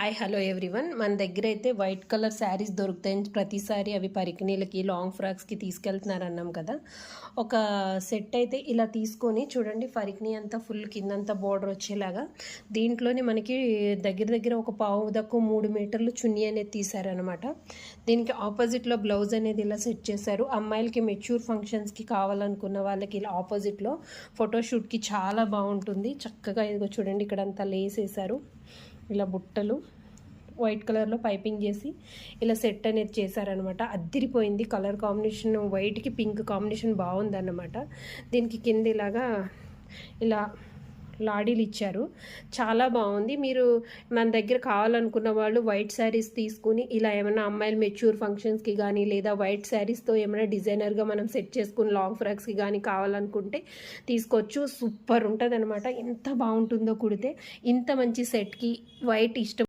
Hi hello everyone మన దగ్గర అయితే వైట్ కలర్ శారీస్ దొరుకుతాయి ప్రతిసారి అవి పరికినీలకి లాంగ్ ఫ్రాక్స్కి తీసుకెళ్తున్నారన్నాం కదా. ఒక సెట్ అయితే ఇలా తీసుకొని చూడండి పరికినీ అంతా ఫుల్ కిందంతా బోర్డర్ వచ్చేలాగా. దీంట్లోనే మనకి దగ్గర దగ్గర ఒక పావు దక్కు మూడు మీటర్లు చున్నీ అనేది తీశారనమాట దీనికి ఆపోజిట్లో బ్లౌజ్ అనేది ఇలా సెట్ చేశారు. అమ్మాయిలకి మెచ్యూర్ ఫంక్షన్స్కి కావాలనుకున్న వాళ్ళకి ఇలా ఆపోజిట్లో ఫోటోషూట్కి చాలా బాగుంటుంది. చక్కగా ఇదిగో చూడండి ఇక్కడ అంతా లేస్ వేశారు. ఇలా బుట్టలు వైట్ కలర్లో పైపింగ్ చేసి ఇలా సెట్ అనేది చేశారనమాట అద్దిరిపోయింది కలర్ కాంబినేషన్ వైట్కి పింక్ కాంబినేషన్ బాగుందన్నమాట. దీనికి కింద ఇలాగా ఇలా లాడీలు ఇచ్చారు చాలా బాగుంది. మీరు మన దగ్గర కావాలనుకున్న వాళ్ళు వైట్ శారీస్ తీసుకుని ఇలా ఏమైనా అమ్మాయిలు మెచ్యూర్ ఫంక్షన్స్కి కానీ లేదా వైట్ శారీస్తో ఏమైనా డిజైనర్గా మనం సెట్ చేసుకుని లాంగ్ ఫ్రాక్స్కి కానీ కావాలనుకుంటే తీసుకోవచ్చు. సూపర్ ఉంటుంది ఎంత బాగుంటుందో కుడితే. ఇంత మంచి సెట్కి వైట్ ఇష్టం